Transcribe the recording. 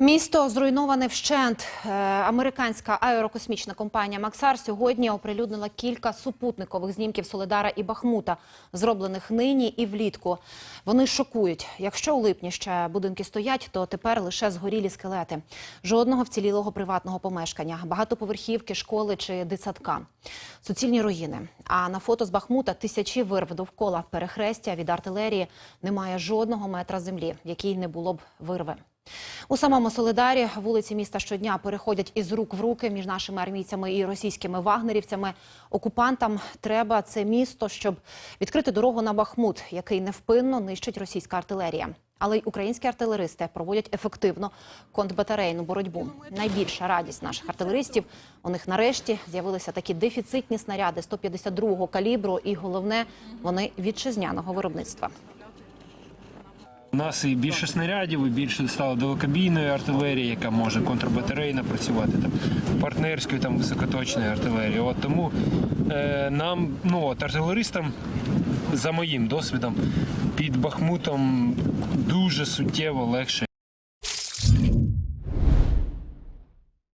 Місто зруйноване вщент. Е, Американська аерокосмічна компанія Максар сьогодні оприлюднила кілька супутникових знімків Соледара і Бахмута, зроблених нині і влітку. Вони шокують. Якщо у липні ще будинки стоять, то тепер лише згорілі скелети. Жодного вцілілого приватного помешкання, багатоповерхівки, школи чи дитсадка. Суцільні руїни. А на фото з Бахмута тисячі вирв довкола перехрестя від артилерії немає жодного метра землі, в якій не було б вирви. У самому Солидарі вулиці міста щодня переходять із рук в руки між нашими армійцями і російськими вагнерівцями. Окупантам треба це місто, щоб відкрити дорогу на Бахмут, який невпинно нищить російська артилерія. Але й українські артилеристи проводять ефективно контрбатарейну боротьбу. Найбільша радість наших артилеристів у них нарешті з'явилися такі дефіцитні снаряди 152-го калібру, і головне, вони вітчизняного виробництва. Нас і більше снарядів, і більше стало далекобійної артилерії, яка може контрбатарейно працювати там партнерської там високоточної артилерії. От тому е, нам, ну от артилеристам, за моїм досвідом, під Бахмутом дуже суттєво легше